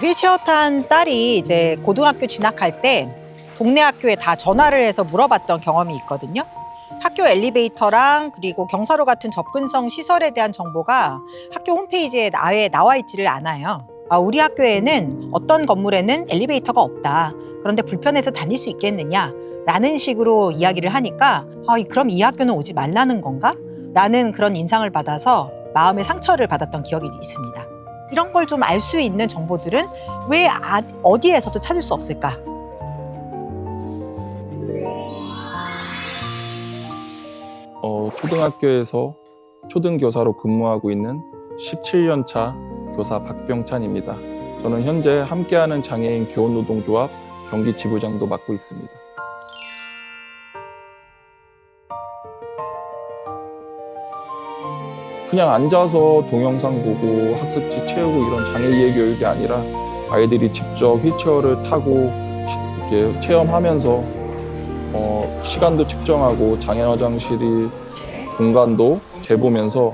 휠체어 탄 딸이 이제 고등학교 진학할 때 동네 학교에 다 전화를 해서 물어봤던 경험이 있거든요. 학교 엘리베이터랑 그리고 경사로 같은 접근성 시설에 대한 정보가 학교 홈페이지에 아예 나와 있지를 않아요. 아, 우리 학교에는 어떤 건물에는 엘리베이터가 없다. 그런데 불편해서 다닐 수 있겠느냐? 라는 식으로 이야기를 하니까 아, 그럼 이 학교는 오지 말라는 건가? 라는 그런 인상을 받아서 마음의 상처를 받았던 기억이 있습니다. 이런 걸 좀 알 수 있는 정보들은 왜 아- 어디에서도 찾을 수 없을까? 어, 초등학교에서 초등교사로 근무하고 있는 17년 차 교사 박병찬입니다. 저는 현재 함께하는 장애인 교원노동조합 경기 지부장도 맡고 있습니다. 그냥 앉아서 동영상 보고 학습지 채우고 이런 장애 이해 교육이 아니라 아이들이 직접 휠체어를 타고 이렇게 체험하면서 어, 시간도 측정하고 장애 화장실이 공간도 재보면서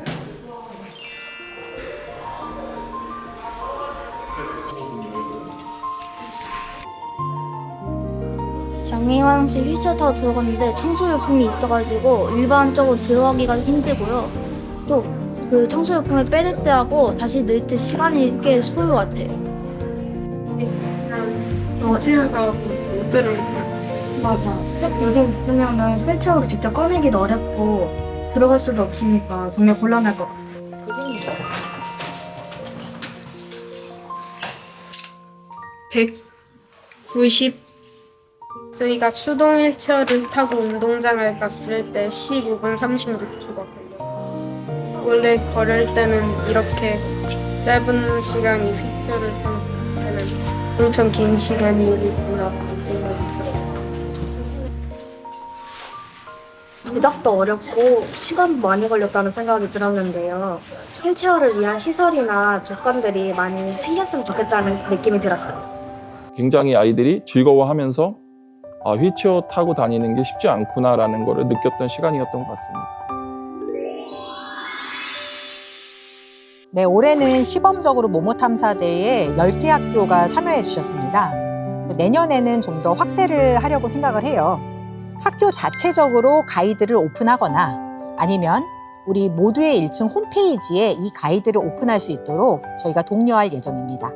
장애인 화장실 휠체어 타고 들어갔는데 청소용품이 있어가지고 일반적으로 들어가기가 힘들고요. 또 그 청소용품을 빼낼 때하고 다시 넣을 때 시간이 꽤 소요 같아요. 어디에다 못 빼를 맞아. 여기 있으면은 휠체어로 직접 꺼내기도 어렵고 들어갈 수도 없으니까 정말 곤란할 것 같아요. 190 저희가 수동 휠체어를 타고 운동장을 갔을 때 15분 36초가 걸렸어요. 원래 걸을 때는 이렇게 짧은 시간이 휠체어를 타는 때는 엄청 긴 시간이 생각이 들어요. 제작도 어렵고 시간도 많이 걸렸다는 생각이 들었는데요. 휠체어를 위한 시설이나 조건들이 많이 생겼으면 좋겠다는 느낌이 들었어요. 굉장히 아이들이 즐거워하면서 아, 휠체어 타고 다니는 게 쉽지 않구나라는 것을 느꼈던 시간이었던 것 같습니다. 네, 올해는 시범적으로 모모 탐사대에 10개 학교가 참여해 주셨습니다. 내년에는 좀 더 확대를 하려고 생각을 해요. 학교 자체적으로 가이드를 오픈하거나 아니면 우리 모두의 1층 홈페이지에 이 가이드를 오픈할 수 있도록 저희가 독려할 예정입니다.